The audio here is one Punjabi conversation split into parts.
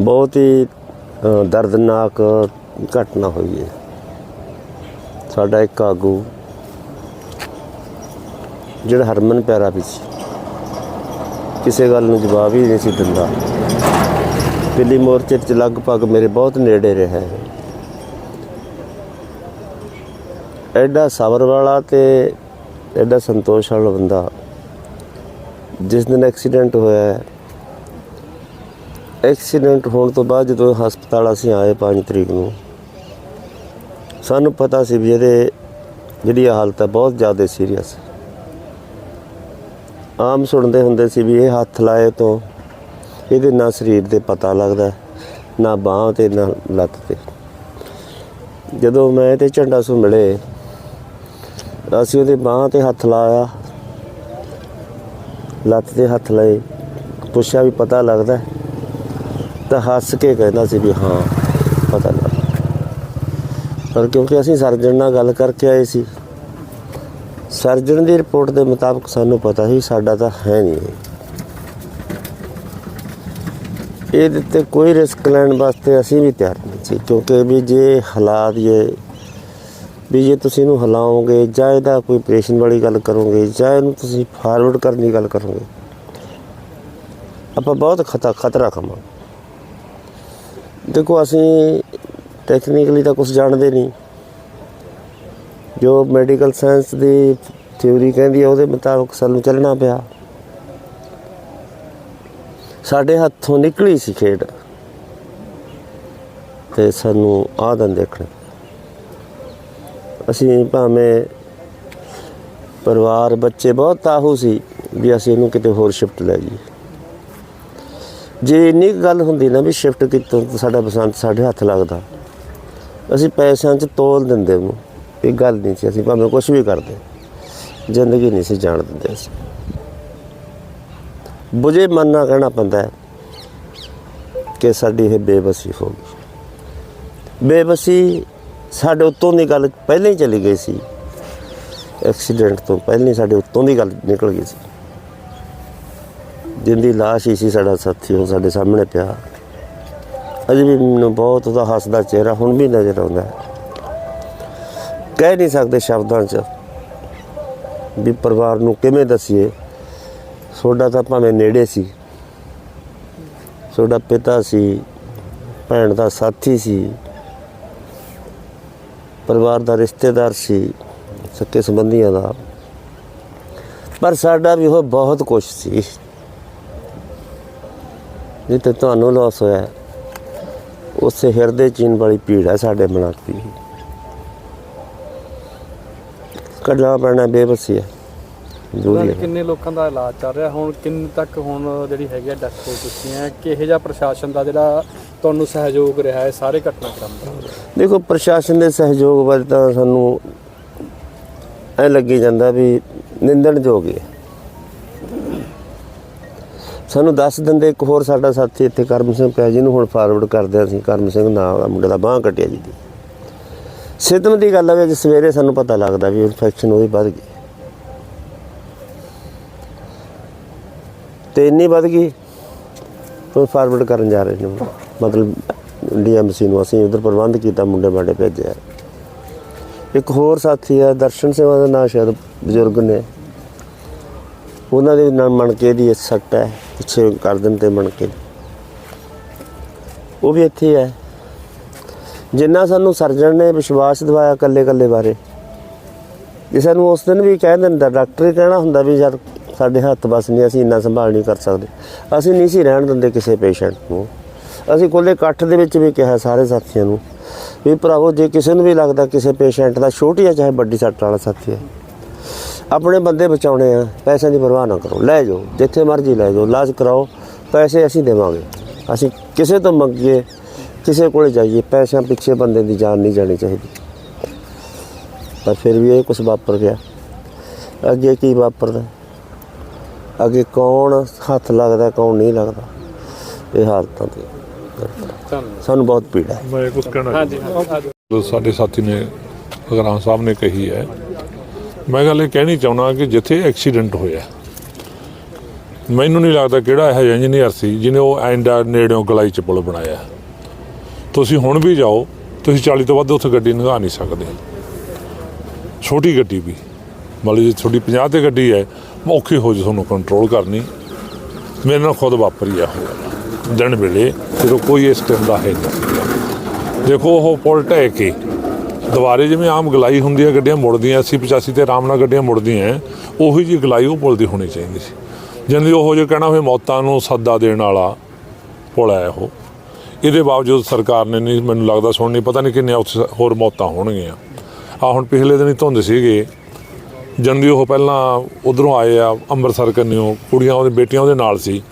ਬਹੁਤ ਹੀ ਦਰਦਨਾਕ ਘਟਨਾ ਹੋਈ ਹੈ। ਸਾਡਾ ਇੱਕ ਆਗੂ, ਜਿਹੜਾ ਹਰਮਨ ਪਿਆਰਾ ਵੀ ਸੀ, ਕਿਸੇ ਗੱਲ ਨੂੰ ਜਵਾਬ ਹੀ ਨਹੀਂ ਸੀ ਦਿੰਦਾ। ਦਿੱਲੀ ਮੋਰਚੇ 'ਚ ਲਗਭਗ ਮੇਰੇ ਬਹੁਤ ਨੇੜੇ ਰਿਹਾ ਹੈ। ਐਡਾ ਸਬਰ ਵਾਲਾ ਤੇ ਐਡਾ ਸੰਤੋਸ਼ ਵਾਲਾ ਬੰਦਾ, ਜਿਸ ਦਿਨ ਐਕਸੀਡੈਂਟ ਹੋਇਆ ਐਕਸੀਡੈਂਟ ਹੋਣ ਤੋਂ ਬਾਅਦ ਜਦੋਂ ਹਸਪਤਾਲ ਅਸੀਂ ਆਏ 5 ਤਰੀਕ ਨੂੰ, ਸਾਨੂੰ ਪਤਾ ਸੀ ਵੀ ਇਹਦੇ ਜਿਹੜੀ ਹਾਲਤ ਹੈ ਬਹੁਤ ਜ਼ਿਆਦਾ ਸੀਰੀਅਸ ਆਮ ਸੁਣਦੇ ਹੁੰਦੇ ਸੀ ਵੀ ਇਹ ਹੱਥ ਲਾਏ ਤੋਂ ਇਹਦੇ ਨਾ ਸਰੀਰ ਤੇ ਪਤਾ ਲੱਗਦਾ, ਨਾ ਬਾਹ ਤੇ, ਨਾ ਲੱਤ ਤੇ। ਜਦੋਂ ਮੈਂ ਤੇ ਝੰਡਾ ਸੂ ਮਿਲੇ, ਅਸੀਂ ਉਹਦੇ ਬਾਹ ਤੇ ਹੱਥ ਲਾਇਆ, ਲੱਤ ਤੇ ਹੱਥ ਲਾਏ, ਪੁੱਛਿਆ ਵੀ ਪਤਾ ਲੱਗਦਾ ਤਾਂ ਹੱਸ ਕੇ ਕਹਿੰਦਾ ਸੀ ਵੀ ਹਾਂ, ਪਤਾ ਲੱਗ ਪਰ ਕਿਉਂਕਿ ਅਸੀਂ ਸਰਜਨ ਨਾਲ ਗੱਲ ਕਰਕੇ ਆਏ ਸੀ ਸਰਜਨ ਦੀ ਰਿਪੋਰਟ ਦੇ ਮੁਤਾਬਕ ਸਾਨੂੰ ਪਤਾ ਸੀ ਸਾਡਾ ਤਾਂ ਹੈ ਨਹੀਂ ਇਹਦੇ ਤੇ ਕੋਈ ਰਿਸਕ ਲੈਣ ਵਾਸਤੇ ਅਸੀਂ ਵੀ ਤਿਆਰ ਨਹੀਂ ਸੀ, ਕਿਉਂਕਿ ਵੀ ਜੇ ਹਾਲਾਤ ਇਹ ਵੀ ਜੇ ਤੁਸੀਂ ਇਹਨੂੰ ਹਿਲਾਓਗੇ ਜਾਂ ਇਹਦਾ ਕੋਈ ਆਪਰੇਸ਼ਨ ਵਾਲੀ ਗੱਲ ਕਰੋਗੇ ਜਾਂ ਇਹਨੂੰ ਤੁਸੀਂ ਫਾਰਵਰਡ ਕਰਨ ਦੀ ਗੱਲ ਕਰੋਗੇ, ਆਪਾਂ ਬਹੁਤ ਖਤਰਾ ਖਤਰਾ ਖਾਵਾਂਗੇ ਦੇਖੋ, ਅਸੀਂ ਟੈਕਨੀਕਲੀ ਤਾਂ ਕੁਝ ਜਾਣਦੇ ਨਹੀਂ। ਜੋ ਮੈਡੀਕਲ ਸਾਇੰਸ ਦੀ ਥਿਉਰੀ ਕਹਿੰਦੀ ਹੈ ਉਹਦੇ ਮੁਤਾਬਕ ਸਾਨੂੰ ਚੱਲਣਾ ਪਿਆ। ਸਾਡੇ ਹੱਥੋਂ ਨਿਕਲੀ ਸੀ ਖੇਡ। ਤੇ ਸਾਨੂੰ ਆਹ ਦਿਨ ਦੇਖਣਾ ਅਸੀਂ ਭਾਵੇਂ ਪਰਿਵਾਰ, ਬੱਚੇ ਬਹੁਤ ਤਾਹੂ ਸੀ ਵੀ ਅਸੀਂ ਇਹਨੂੰ ਕਿਤੇ ਹੋਰ ਸ਼ਿਫਟ ਲੈ ਜਾਈਏ। ਜੇ ਇੰਨੀ ਕੁ ਗੱਲ ਹੁੰਦੀ ਨਾ ਵੀ ਸ਼ਿਫਟ ਕਿਤੋਂ ਸਾਡਾ ਬਸੰਤ ਸਾਡੇ ਹੱਥ ਲੱਗਦਾ, ਅਸੀਂ ਪੈਸਿਆਂ 'ਚ ਤੋਲ ਦਿੰਦੇ ਉਹਨੂੰ ਇਹ ਗੱਲ ਨਹੀਂ ਸੀ, ਅਸੀਂ ਭਾਵੇਂ ਕੁਝ ਵੀ ਕਰਦੇ। ਜ਼ਿੰਦਗੀ ਨਹੀਂ ਸੀ ਜਾਣ ਦਿੰਦੇ ਅਸੀਂ। ਬੁਝੇ ਮਨ ਨਾਲ ਕਹਿਣਾ ਪੈਂਦਾ ਕਿ ਸਾਡੀ ਇਹ ਬੇਬਸੀ ਹੋ ਗਈ। ਬੇਬਸੀ ਸਾਡੇ ਉੱਤੋਂ ਦੀ ਗੱਲ ਪਹਿਲਾਂ ਹੀ ਚਲੀ ਗਈ ਸੀ। ਐਕਸੀਡੈਂਟ ਤੋਂ ਪਹਿਲਾਂ ਹੀ ਸਾਡੇ ਉੱਤੋਂ ਦੀ ਗੱਲ ਨਿਕਲ ਗਈ ਸੀ। ਜਿੰਦੀ ਲਾਸ਼ ਹੀ ਸੀ ਸਾਡਾ ਸਾਥੀ, ਉਹ ਸਾਡੇ ਸਾਹਮਣੇ ਪਿਆ। ਅਜੇ ਵੀ ਮੈਨੂੰ ਬਹੁਤ ਉਹਦਾ ਹੱਸਦਾ ਚਿਹਰਾ ਹੁਣ ਵੀ ਨਜ਼ਰ ਆਉਂਦਾ। ਹੈ ਕਹਿ ਨਹੀਂ ਸਕਦੇ ਸ਼ਬਦਾਂ 'ਚ ਵੀ ਪਰਿਵਾਰ ਨੂੰ ਕਿਵੇਂ ਦਸੀਏ। ਤੁਹਾਡਾ ਤਾਂ ਭਾਵੇਂ ਨੇੜੇ ਸੀ। ਤੁਹਾਡਾ ਪਿਤਾ ਸੀ, ਭੈਣ ਦਾ ਸਾਥੀ ਸੀ। ਪਰਿਵਾਰ ਦਾ ਰਿਸ਼ਤੇਦਾਰ ਸੀ, ਸੱਕੇ ਸੰਬੰਧੀਆਂ ਦਾ। ਪਰ ਸਾਡਾ ਵੀ ਉਹ ਬਹੁਤ ਕੁਛ ਸੀ। ਜਿੱਤੇ ਤੁਹਾਨੂੰ ਲਾਸ ਹੋਇਆ ਉਸੇ ਹਿਰਦੇ ਚੀਨ ਵਾਲੀ ਪੀੜ ਹੈ ਸਾਡੇ ਦੀ। ਕੱਢਣਾ ਪੈਣਾ ਬੇਬਸੀ ਹੈ। ਹੈ। ਕਿੰਨੇ ਲੋਕਾਂ ਦਾ ਇਲਾਜ ਚੱਲ ਰਿਹਾ ਹੁਣ ਕਿੰਨ ਤੱਕ ਹੁਣ ਜਿਹੜੀ ਹੈਗੀ ਆ ਡੈਥ ਹੋ ਚੁੱਕੀ ਹੈ ਕਿਹੋ ਜਿਹਾ ਪ੍ਰਸ਼ਾਸਨ ਦਾ ਜਿਹੜਾ ਤੁਹਾਨੂੰ ਸਹਿਯੋਗ ਰਿਹਾ ਹੈ ਸਾਰੇ ਘਟਨਾਕ੍ਰਮ ਦਾ? ਦੇਖੋ ਪ੍ਰਸ਼ਾਸਨ ਦੇ ਸਹਿਯੋਗ ਬਾਰੇ ਤਾਂ ਸਾਨੂੰ ਐ ਲੱਗੀ ਜਾਂਦਾ ਵੀ ਨਿੰਦਣਯੋਗ ਹੈ। ਸਾਨੂੰ ਦੱਸ ਦਿੰਦੇ, ਇੱਕ ਹੋਰ ਸਾਡਾ ਸਾਥੀ ਇੱਥੇ ਕਰਮ ਸਿੰਘ ਪਿਆ, ਜਿਹਨੂੰ ਹੁਣ ਫਾਰਵਰਡ ਕਰਦੇ ਅਸੀਂ, ਕਰਮ ਸਿੰਘ ਨਾਮ ਦਾ ਮੁੰਡੇ ਦਾ ਬਾਹ ਕੱਟਿਆ ਜੀ। ਦੀ ਸਿੱਧਮ ਦੀ ਗੱਲ ਹੈ ਅੱਜ ਸਵੇਰੇ ਸਾਨੂੰ ਪਤਾ ਲੱਗਦਾ ਵੀ ਇਨਫੈਕਸ਼ਨ ਉਹਦੀ ਵੱਧ ਗਈ। ਤੇ ਇੰਨੀ ਵੱਧ ਗਈ, ਉਹ ਫਾਰਵਰਡ ਕਰਨ ਜਾ ਰਹੇ ਨੇ। ਮਤਲਬ ਡੀਐਮਸੀ ਨੂੰ ਅਸੀਂ ਉਧਰ ਪ੍ਰਬੰਧ ਕੀਤਾ, ਮੁੰਡੇ ਮਾਡੇ ਭੇਜਿਆ। ਇੱਕ ਹੋਰ ਸਾਥੀ ਹੈ ਦਰਸ਼ਨ ਸਿੰਘ ਦਾ ਨਾਮ ਸ਼ਾਇਦ ਬਜ਼ੁਰਗ ਨੇ। ਉਹਨਾਂ ਦੇ ਨਾਲ ਮਣਕੇ ਦੀ ਸੱਟ ਹੈ, ਪਿੱਛੇ ਕਰ ਦਿੰਦੇ ਮਣਕੇ ਉਹ ਵੀ ਇੱਥੇ ਹੈ। ਜਿੰਨਾ ਸਾਨੂੰ ਸਰਜਨ ਨੇ ਵਿਸ਼ਵਾਸ ਦਿਵਾਇਆ ਕੱਲੇ ਕੱਲੇ ਬਾਰੇ, ਜੇ ਸਾਨੂੰ ਉਸ ਦਿਨ ਵੀ ਕਹਿ ਦਿੰਦਾ, ਡਾਕਟਰ ਹੀ ਕਹਿਣਾ ਹੁੰਦਾ ਵੀ ਯਾਰ ਸਾਡੇ ਹੱਥ ਬਸ ਨਹੀਂ, ਅਸੀਂ ਇੰਨਾ ਸੰਭਾਲ ਨਹੀਂ ਕਰ ਸਕਦੇ। ਅਸੀਂ ਨਹੀਂ ਸੀ ਰਹਿਣ ਦਿੰਦੇ ਕਿਸੇ ਪੇਸ਼ੈਂਟ ਨੂੰ। ਅਸੀਂ ਕੋਲੇ ਇਕੱਠ ਦੇ ਵਿੱਚ ਵੀ ਕਿਹਾ ਸਾਰੇ ਸਾਥੀਆਂ ਨੂੰ ਵੀ ਭਰਾਵੋ, ਜੇ ਕਿਸੇ ਨੂੰ ਵੀ ਲੱਗਦਾ ਕਿਸੇ ਪੇਸ਼ੈਂਟ ਦਾ ਛੋਟੀ ਆ, ਚਾਹੇ ਵੱਡੀ ਸੱਟ ਵਾਲਾ ਸਾਥੀ ਹੈ ਆਪਣੇ ਬੰਦੇ ਬਚਾਉਣੇ ਆ ਪੈਸਿਆਂ ਦੀ ਪਰਵਾਹ ਨਾ ਕਰੋ। ਲੈ ਜਾਓ ਜਿੱਥੇ ਮਰਜ਼ੀ ਲੈ ਜਾਓ ਇਲਾਜ ਕਰਾਓ ਪੈਸੇ ਅਸੀਂ ਦੇਵਾਂਗੇ। ਅਸੀਂ ਕਿਸੇ ਤੋਂ ਮੰਗੀਏ ਕਿਸੇ ਕੋਲੇ ਜਾਈਏ ਪੈਸਿਆਂ ਪਿੱਛੇ ਬੰਦੇ ਦੀ ਜਾਨ ਨਹੀਂ ਜਾਣੀ ਚਾਹੀਦੀ। ਪਰ ਫਿਰ ਵੀ ਇਹ ਕੁਝ ਵਾਪਰ ਗਿਆ। ਅੱਗੇ ਕੀ ਵਾਪਰਦਾ? ਅੱਗੇ ਕੌਣ ਹੱਥ ਲੱਗਦਾ ਕੌਣ ਨਹੀਂ ਲੱਗਦਾ? ਇਹ ਹਾਲਤਾਂ ਤੇ ਸਾਨੂੰ ਬਹੁਤ ਪੀੜਾ ਹੈ। ਮੈਂ ਕੁਝ ਕਹਿਣਾ ਹਾਂਜੀ ਸਾਡੇ ਸਾਥੀ ਨੇ ਅਗਰਾਂ ਸਾਹਿਬ ਨੇ ਕਹੀ ਹੈ ਮੈਂ ਗੱਲ ਇਹ ਕਹਿਣੀ ਚਾਹੁੰਦਾ ਕਿ ਜਿੱਥੇ ਐਕਸੀਡੈਂਟ ਹੋਇਆ, ਮੈਨੂੰ ਨਹੀਂ ਲੱਗਦਾ ਕਿਹੜਾ ਇਹੋ ਜਿਹਾ ਇੰਜੀਨੀਅਰ ਸੀ ਜਿਹਨੇ ਉਹ ਐਂਡਾ ਨੇੜਿਓਂ ਗਲਾਈ ਚ ਪੁਲ ਬਣਾਇਆ। ਤੁਸੀਂ ਹੁਣ ਵੀ ਜਾਓ, ਤੁਸੀਂ 40 ਤੋਂ ਵੱਧ ਉੱਥੇ ਗੱਡੀ ਲੰਘਾ ਨਹੀਂ ਸਕਦੇ। ਛੋਟੀ ਗੱਡੀ ਵੀ ਮਤਲਬ ਜੇ ਤੁਹਾਡੀ 50 ਤੇ ਗੱਡੀ ਹੈ ਔਖੀ ਹੋ ਜੇ ਤੁਹਾਨੂੰ ਕੰਟਰੋਲ ਕਰਨੀ। ਮੇਰੇ ਨਾਲ ਖੁਦ ਵਾਪਰੀ ਆ ਉਹ ਦਿਨ ਵੇਲੇ, ਜਦੋਂ ਕੋਈ ਇਸ ਟਾਈਮ ਦਾ ਹੈ ਨਹੀਂ। ਦੇਖੋ ਉਹ ਪੁਲ ਢਹਿ ਕੇ ਦੁਬਾਰੇ ਜਿਵੇਂ ਆਮ ਗਲਾਈ ਹੁੰਦੀ ਹੈ, ਗੱਡੀਆਂ ਮੁੜਦੀਆਂ 80 85 ਤੇ ਆਰਾਮ ਨਾਲ ਗੱਡੀਆਂ ਮੁੜਦੀਆਂ ਉਹੀ ਜੀ ਗਲਾਈ ਉਹ ਪੁਲ ਦੀ ਹੋਣੀ ਚਾਹੀਦੀ ਸੀ। ਜਿੰਦੀ ਉਹ ਜੋ ਕਹਿਣਾ ਹੋਵੇ ਮੌਤਾਂ ਨੂੰ ਸੱਦਾ ਦੇਣ ਵਾਲਾ ਪੁਲ ਹੈ ਉਹ। ਇਹਦੇ ਬਾਵਜੂਦ ਸਰਕਾਰ ਨੇ ਨਹੀਂ, ਮੈਨੂੰ ਲੱਗਦਾ ਸੁਣਨੀ ਪਤਾ ਨਹੀਂ ਕਿੰਨੀਆਂ ਉੱਥੇ ਹੋਰ ਮੌਤਾਂ ਹੋਣਗੀਆਂ। ਆ ਹੁਣ ਪਿਛਲੇ ਦਿਨ ਹੀ ਧੁੰਦ ਸੀਗੇ। ਜੰਦੀ ਉਹ ਪਹਿਲਾਂ ਉਧਰੋਂ ਆਏ ਆ, ਅੰਮ੍ਰਿਤਸਰ ਕੰਨਿਓ, ਕੁੜੀਆਂ ਉਹਦੇ, ਬੇਟੀਆਂ ਉਹਦੇ ਨਾਲ ਸੀ।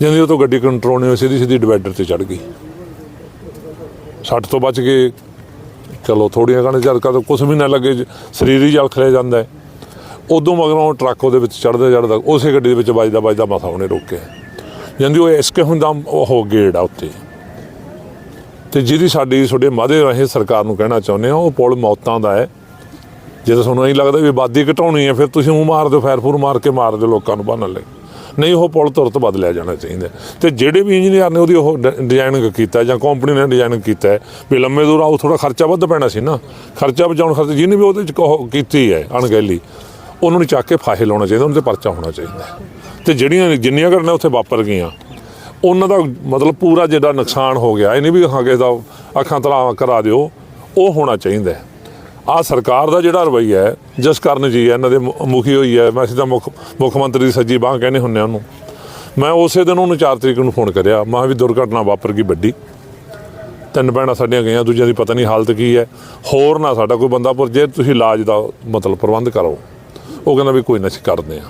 ਜੰਦੀ ਉਹ ਤੋਂ ਗੱਡੀ ਕੰਟਰੋਲ ਨਹੀਂ ਹੋਈ ਸਿੱਧੀ ਸਿੱਧੀ ਡਿਵਾਈਡਰ ਤੇ ਚੜ ਗਈ। ਸੱਟ ਤੋਂ ਬਚ ਕੇ ਚਲੋ, ਥੋੜੀਆਂ ਕਹਣੇ ਜਦ ਕਦ ਕੁਛ ਵੀ ਨਾ ਲੱਗੇ ਸਰੀਰ ਹੀ ਜਲ ਖਲੇ ਜਾਂਦਾ ਹੈ। ਉਦੋਂ ਮਗਰੋਂ ਟਰੱਕ ਉਹਦੇ ਵਿੱਚ ਚੜਦਾ ਚੜਦਾ ਉਸੇ ਗੱਡੀ ਦੇ ਵਿੱਚ ਵੱਜਦਾ ਵੱਜਦਾ ਮਸਾ ਉਹਨੇ ਰੋਕਿਆ। ਜਾਂਦੀ ਉਹ ਇਸਕੇ ਹੁੰਦਾ ਉਹ ਗੇੜ ਆ ਉੱਤੇ। ਤੇ ਜਿਹਦੀ ਸਾਡੀ, ਤੁਹਾਡੇ ਮਾਦੇ ਰਾਹੀਂ ਸਰਕਾਰ ਨੂੰ ਕਹਿਣਾ ਚਾਹੁੰਦੇ ਆ ਉਹ ਪੁਲ ਮੌਤਾਂ ਦਾ ਹੈ। ਜੇ ਤੁਹਾਨੂੰ ਇਹ ਲੱਗਦਾ ਵੀ ਆਬਾਦੀ ਘਟਾਉਣੀ ਹੈ, ਫਿਰ ਤੁਸੀਂ ਉਹ ਮਾਰ ਦਿਓ, ਫੈਰ ਫੂਰ ਮਾਰ ਕੇ ਮਾਰ ਦਿਓ, ਲੋਕਾਂ ਨੂੰ ਬੰਨ੍ਹਣ ਲਈ ਨਹੀਂ, ਉਹ ਪੁਲ ਤੁਰਤ ਬਦਲਿਆ ਜਾਣਾ ਚਾਹੀਦਾ ਤੇ ਜਿਹੜੇ ਵੀ ਇੰਜੀਨੀਅਰ ਨੇ ਉਹਦੀ ਉਹ ਡਿਜ਼ਾਈਨਿੰਗ ਕੀਤਾ ਜਾਂ ਕੰਪਨੀ ਨੇ ਡਿਜ਼ਾਈਨਿੰਗ ਕੀਤਾ ਵੀ ਲੰਮੇ ਦੂਰ ਆਉ ਥੋੜਾ ਖਰਚਾ ਵੱਧ ਪੈਣਾ ਸੀ ਨਾ। ਖਰਚਾ ਬਚਾਉਣ ਖਰਚ ਜਿਹਨੇ ਵੀ ਉਹਦੇ ਚ ਕਹੋ- ਕੀਤੀ ਹੈ, ਅਣਗਹਿਲੀ, ਉਹਨਾਂ ਨੂੰ ਚੱਕ ਕੇ ਫਾਹੇ ਲਾਉਣਾ ਚਾਹੀਦਾ, ਉਹਨਾਂ ਤੇ ਪਰਚਾ ਹੋਣਾ ਚਾਹੀਦਾ ਹੈ। ਤੇ ਜਿਹੜੀਆਂ, ਜਿੰਨੀਆਂ ਘਟਨਾ ਉੱਥੇ ਵਾਪਰ ਗਈਆਂ, ਉਹਨਾਂ ਦਾ ਮਤਲਬ ਪੂਰਾ ਜਿਹੜਾ ਨੁਕਸਾਨ ਹੋ ਗਿਆ, ਇਹ ਨਹੀਂ ਵੀ ਹਾਂ ਕਿਸੇ ਦਾ ਅੱਖਾਂ ਤਲਾ ਕਰਾ ਦਿਓ, ਉਹ ਹੋਣਾ ਚਾਹੀਦਾ ਆ ਸਰਕਾਰ ਦਾ ਜਿਹੜਾ ਰਵੱਈਆ ਹੈ ਜਿਸ ਕਾਰਨ ਜੀ ਹੈ, ਇਹਨਾਂ ਦੇ ਮੁਖੀ ਹੋਈ ਹੈ ਮੈਂ ਸਿੱਧਾ ਮੁੱਖ ਮੁੱਖ ਮੰਤਰੀ ਦੀ ਸੱਜੀ ਬਾਹ ਕਹਿੰਦੇ ਹੁੰਨੇ ਆ ਉਹਨੂੰ। ਮੈਂ ਉਸੇ ਦਿਨ ਉਹਨੂੰ 4 ਤਰੀਕ ਨੂੰ ਫੋਨ ਕਰਿਆ ਮੈਂ ਕਿਹਾ ਵੀ ਦੁਰਘਟਨਾ ਵਾਪਰ ਗਈ ਵੱਡੀ। ਤਿੰਨ ਭੈਣਾਂ ਸਾਡੀਆਂ ਗਈਆਂ ਦੂਜਿਆਂ ਦੀ ਪਤਾ ਨਹੀਂ ਹਾਲਤ ਕੀ ਹੈ। ਹੋਰ ਨਾ ਸਾਡਾ ਕੋਈ ਬੰਦਾ ਪਰ ਜੇ ਤੁਸੀਂ ਇਲਾਜ ਦਾ ਮਤਲਬ ਪ੍ਰਬੰਧ ਕਰੋ। ਉਹ ਕਹਿੰਦਾ ਵੀ ਕੋਈ ਨਾ ਅਸੀਂ ਕਰਦੇ ਆ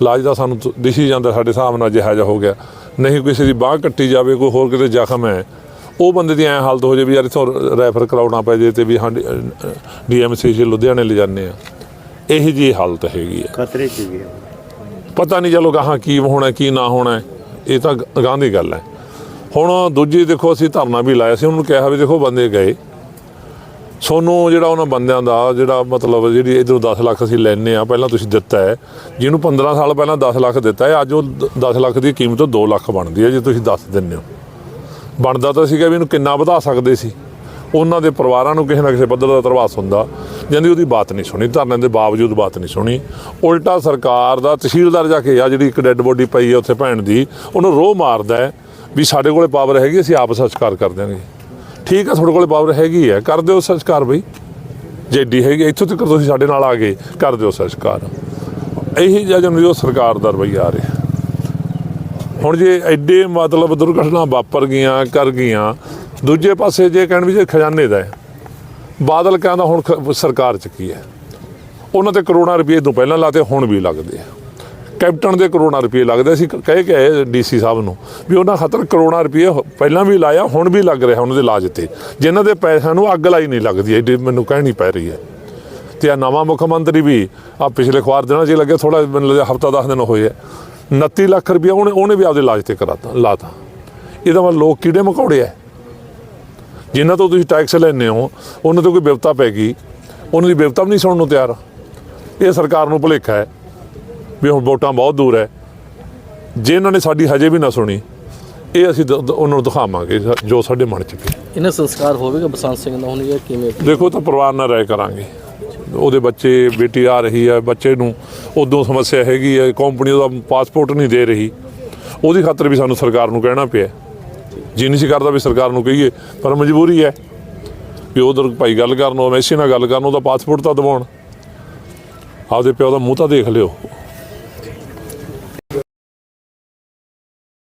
ਇਲਾਜ ਦਾ ਸਾਨੂੰ ਤ- ਦਿਸੀ ਜਾਂਦਾ ਸਾਡੇ ਹਿਸਾਬ ਨਾਲ ਜਿਹਾ ਜਿਹਾ ਹੋ ਗਿਆ। ਨਹੀਂ ਕਿਸੇ ਦੀ ਬਾਹ ਕੱਟੀ ਜਾਵੇ ਕੋਈ ਹੋਰ ਕਿਤੇ ਜ਼ਖਮ ਹੈ ਉਹ ਬੰਦੇ ਦੀ ਐ ਹਾਲਤ ਹੋ ਜੇ ਵੀ ਯਾਰ ਇਥੋਂ ਰੈਫਰ ਕਰਾਉਣਾ ਪੈ ਜੇ ਤੇ ਵੀ ਹਾਂ ਡੀਐਮਸੀ ਚ ਲੁਧਿਆਣੇ ਲੈ ਜਾਂਦੇ ਆ। ਇਹੀ ਜੀ ਹਾਲਤ ਹੈਗੀ ਹੈ ਖਤਰੇ ਚ ਵੀ ਪਤਾ ਨਹੀਂ ਚਲੋ ਗਾਹਾਂ ਕੀ ਹੋਣਾ ਕੀ ਨਾ ਹੋਣਾ ਇਹ ਤਾਂ ਗਾਂ ਦੀ ਗੱਲ ਹੈ। ਹੁਣ ਦੂਜੀ ਦੇਖੋ ਅਸੀਂ ਧਰਨਾ ਵੀ ਲਾਇਆ ਸੀ ਉਹਨੂੰ ਕਿਹਾ ਵੀ ਦੇਖੋ ਬੰਦੇ ਗਏ। ਸੋਨੂੰ ਜਿਹੜਾ ਉਹਨਾਂ ਬੰਦਿਆਂ ਦਾ ਜਿਹੜਾ ਮਤਲਬ ਜਿਹੜੀ ਇਧਰੋਂ 10 ਲੱਖ ਅਸੀਂ ਲੈਨੇ ਆ ਪਹਿਲਾਂ ਤੁਸੀਂ ਦਿੱਤਾ ਹੈ। ਜਿਹਨੂੰ 15 ਸਾਲ ਪਹਿਲਾਂ 10 ਲੱਖ ਦਿੱਤਾ ਹੈ ਅੱਜ ਉਹ 10 ਲੱਖ ਦੀ ਕੀਮਤ 2 ਲੱਖ ਬਣਦੀ ਹੈ ਜੇ ਤੁਸੀਂ ਦੱਸ ਦਿੰਦੇ ਹੋ। ਬਣਦਾ ਤਾਂ ਸੀਗਾ ਵੀ ਇਹਨੂੰ ਕਿੰਨਾ ਵਧਾ ਸਕਦੇ ਸੀ। ਉਹਨਾਂ ਦੇ ਪਰਿਵਾਰਾਂ ਨੂੰ ਕਿਸੇ ਨਾ ਕਿਸੇ ਪੱਧਰ ਦਾ ਤਰਵਾਸ ਹੁੰਦਾ। ਜਾਂਦੀ ਉਹਦੀ ਬਾਤ ਨਹੀਂ ਸੁਣੀ, ਧਰਨੇ ਦੇ ਬਾਵਜੂਦ ਬਾਤ ਨਹੀਂ ਸੁਣੀ। ਉਲਟਾ ਸਰਕਾਰ ਦਾ ਤਹਿਸੀਲਦਾਰ ਜਾ ਕੇ ਆ ਜਿਹੜੀ ਇੱਕ ਡੈੱਡ ਬੋਡੀ ਪਈ ਹੈ ਉੱਥੇ ਭੈਣ ਦੀ, ਉਹਨੂੰ ਰੋਹ ਮਾਰਦਾ ਹੈ ਵੀ ਸਾਡੇ ਕੋਲੇ ਪਾਵਰ ਹੈਗੀ, ਅਸੀਂ ਆਪ ਸੰਸਕਾਰ ਕਰ ਦਿਆਂਗੇ। ਠੀਕ ਆ, ਤੁਹਾਡੇ ਕੋਲੇ ਪਾਵਰ ਹੈਗੀ ਹੈ, ਕਰ ਦਿਓ ਸੰਸਕਾਰ ਬਈ। ਜੇ ਏਡੀ ਹੈਗੀ, ਇੱਥੋਂ ਤੱਕ ਤੁਸੀਂ ਸਾਡੇ ਨਾਲ ਆ ਗਏ, ਕਰ ਦਿਓ ਸੰਸਕਾਰ। ਇਹੀ ਜਜਨ ਜੋ ਸਰਕਾਰ ਦਾ ਰਵੱਈਆ ਆ ਰਿਹਾ। ਹੁਣ ਜੇ ਐਡੇ ਮਤਲਬ ਦੁਰਘਟਨਾ ਵਾਪਰ ਗਈਆਂ, ਕਰ ਗਈਆਂ, ਦੂਜੇ ਪਾਸੇ ਜੇ ਕਹਿਣ ਵੀ ਜੇ ਖਜ਼ਾਨੇ ਦਾ ਹੈ, ਬਾਦਲ ਕਹਿੰਦਾ ਹੁਣ ਸਰਕਾਰ ਚੱਕੀ ਹੈ? ਉਹਨਾਂ ਤੇ ਕਰੋੜਾਂ ਰੁਪਏ ਤੋਂ ਪਹਿਲਾਂ ਲਾਤੇ, ਹੁਣ ਵੀ ਲੱਗਦੇ ਆ। ਕੈਪਟਨ ਦੇ ਕਰੋੜਾਂ ਰੁਪਏ ਲੱਗਦੇ ਸੀ ਕਹਿ ਕੇ ਆਏ ਡੀਸੀ ਸਾਹਿਬ ਨੂੰ ਵੀ ਉਹਨਾਂ ਖਾਤਰ ਕਰੋੜਾਂ ਰੁਪਏ ਪਹਿਲਾਂ ਵੀ ਲਾਇਆ, ਹੁਣ ਵੀ ਲੱਗ ਰਿਹਾ ਉਹਨਾਂ ਦੇ ਇਲਾਜ ਤੇ। ਜਿਨ੍ਹਾਂ ਦੇ ਪੈਸਿਆਂ ਨੂੰ ਅੱਗ ਲਾਈ ਨਹੀਂ ਲੱਗਦੀ, ਐਡੀ ਮੈਨੂੰ ਕਹਿਣੀ ਪੈ ਰਹੀ ਹੈ। ਤੇ ਆ ਨਵਾਂ ਮੁੱਖ ਮੰਤਰੀ ਵੀ ਆ ਪਿਛਲੇ ਖਵਾਰ ਦਿਨਾਂ 'ਚ ਹੀ ਲੱਗਿਆ ਥੋੜਾ ਮੈਨੂੰ ਲੱਗਦਾ ਹਫਤਾ 10 ਦਿਨ ਹੋਏ ਆ। 29 ਲੱਖ ਰੁਪਏ ਉਹਨੇ ਉਹਨੇ ਵੀ ਆਪਦੇ ਇਲਾਜ ਤੇ ਕਰਾਤਾ ਲਾਤਾ। ਇਹਦਾ ਮਤਲਬ ਲੋਕ ਕੀੜੇ ਮਕੌੜੇ ਆ ਜਿਨ੍ਹਾਂ ਤੋਂ ਤੁਸੀਂ ਟੈਕਸ ਲੈਂਦੇ ਹੋ ਉਹਨਾਂ ਤੋਂ ਕੋਈ ਬਿਪਤਾ ਪੈ ਗਈ। ਉਹਨਾਂ ਦੀ ਬਿਪਤਾ ਵੀ ਨਹੀਂ ਸੁਣਨ ਨੂੰ ਤਿਆਰ। ਇਹ ਸਰਕਾਰ ਨੂੰ ਭੁਲੇਖਾ ਹੈ ਵੀ ਹੁਣ ਵੋਟਾਂ ਬਹੁਤ ਦੂਰ ਹੈ ਜੇ ਇਹਨਾਂ ਨੇ ਸਾਡੀ ਹਜੇ ਵੀ ਨਾ ਸੁਣੀ ਇਹ ਅਸੀਂ ਉਹਨਾਂ ਨੂੰ ਦਿਖਾਵਾਂਗੇ ਜੋ ਸਾਡੇ ਮਨ 'ਚ ਪਿਆ। ਇਹਨਾਂ ਸੰਸਕਾਰ ਹੋਵੇਗਾ ਬਸੰਤ ਸਿੰਘ ਦਾ ਹੁਣ ਜਾਂ ਕਿਵੇਂ? ਦੇਖੋ ਤਾਂ ਪਰਿਵਾਰ ਨਾਲ ਰਾਏ ਕਰਾਂਗੇ। ਉਹਦੇ ਬੱਚੇ, ਬੇਟੀ ਆ ਰਹੀ ਹੈ ਬੱਚੇ ਨੂੰ ਉਦੋਂ ਸਮੱਸਿਆ ਹੈਗੀ ਹੈ ਕੰਪਨੀ ਉਹਦਾ ਪਾਸਪੋਰਟ ਨਹੀਂ ਦੇ ਰਹੀ। ਉਹਦੀ ਖਾਤਰ ਵੀ ਸਾਨੂੰ ਸਰਕਾਰ ਨੂੰ ਕਹਿਣਾ ਪਿਆ। ਜੀ ਨਹੀਂ ਸੀ ਕਰਦਾ ਵੀ ਸਰਕਾਰ ਨੂੰ ਕਹੀਏ, ਪਰ ਮਜਬੂਰੀ ਹੈ ਵੀ ਉਧਰ ਭਾਈ ਗੱਲ ਕਰਨ, ਉਹ ਮੈਸੀ ਨਾਲ ਗੱਲ ਕਰਨ, ਉਹਦਾ ਪਾਸਪੋਰਟ ਤਾਂ ਦਵਾਉਣ। ਆਪਦੇ ਪਿਓ ਦਾ ਮੂੰਹ ਤਾਂ ਦੇਖ ਲਿਓ।